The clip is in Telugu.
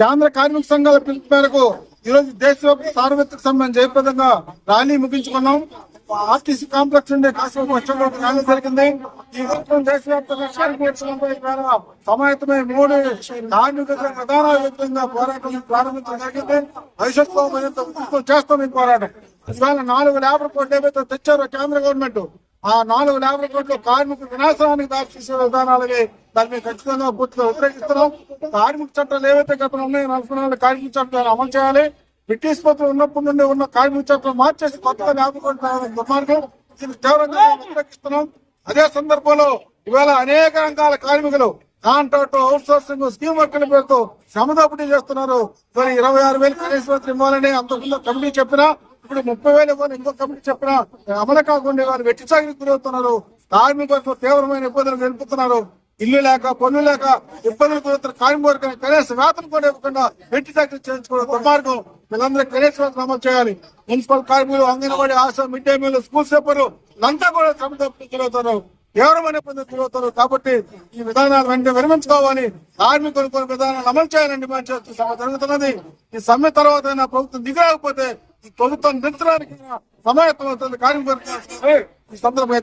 కేంద్ర కార్మిక సంఘాల పిలుపు మేరకు ఈరోజు దేశవ్యాప్త సార్వత్రిక సమ్మెను జయప్రదంగా ర్యాలీ ముగించుకున్నాం. ఆర్టీసీ కాంప్లెక్స్ నుండి కాసేపు వచ్చేందుకు ర్యాలీ జరిగింది. ఈ మొత్తం దేశవ్యాప్తంగా ద్వారా సమాయత్తమై మూడు కార్మిక ప్రధాన విధంగా పోరాటం ప్రారంభించడం జరిగింది. భవిష్యత్తులో మరింత చేస్తాం ఈ పోరాటం. ఇవాళ నాలుగు లేబర్ కోట్లు ఏవైతే తెచ్చారో కేంద్ర గవర్నమెంట్ ఆ నాలుగు లేబర్ కోట్లు కార్మికుల వినాశనానికి దారి తీసే విధానాలకి దాన్ని మేము ఖచ్చితంగా పూర్తిగా వ్యతిరేకిస్తున్నాం. కార్మిక చట్టాలు ఏవైతే గతంలో ఉన్నాయో నలభై నాలుగు కార్మిక చట్టాలు అమలు చేయాలి. బ్రిటిష్ పత్రం ఉన్నప్పటి నుండి ఉన్న కార్మిక చట్టాలు మార్చేసి కొత్తగా లేబర్ కోట్లు దుర్మార్గం దీన్ని తీవ్రంగా వ్యతిరేకిస్తున్నాం. అదే సందర్భంలో ఇవాళ అనేక రకాల కార్మికులు కాంట్రాక్ట్ అవుట్ సోర్సింగ్ స్కీమ్ వర్కుల పేరుతో శ్రమ దోపిడీ చేస్తున్నారు ఇరవై ఆరు వేలు కనీస ఇవ్వాలని అంతకుముందు కమిటీ చెప్పినా ఇప్పుడు ముప్పై వేల ఇవ్వాలని ఇంకో కమిటీ చెప్పినా అమలు కాకుండా వారు వెట్టి సాగిరికి గురవుతున్నారు. కార్మికులకు తీవ్రమైన ఇబ్బందులు నిలుపుతున్నారు ఇల్లు లేక పనులు లేక ఇబ్బందులు గురవుతున్న కార్మికులకు కనీస వేతనం కూడా ఇవ్వకుండా వెట్టి చాకరీ చేయించుకోవడం దుర్మార్గం. వీళ్ళందరూ కనీస వేతనం అమలు చేయాలి. మున్సిపల్ కార్మికులు anganwadi ASHA mid day meal school సేపర్లు అంతా కూడా శ్రమ దోపిడీ తీవ్రమైన ఇబ్బందులు గురవుతారు కాబట్టి ఈ విధానాలు వెంటనే విరమించుకోవాలి. కార్మికులు కొన్ని విధానాలు అమలు చేయాలని డిమాండ్ చేస్తూ సమ్మె జరుగుతున్నది. ఈ సమ్మె తర్వాత ప్రభుత్వం దిగలేకపోతే ప్రభుత్వం నిలిచడానికి సమాయత్తం అవుతుంది. కార్మికులు ఈ సందర్భంగా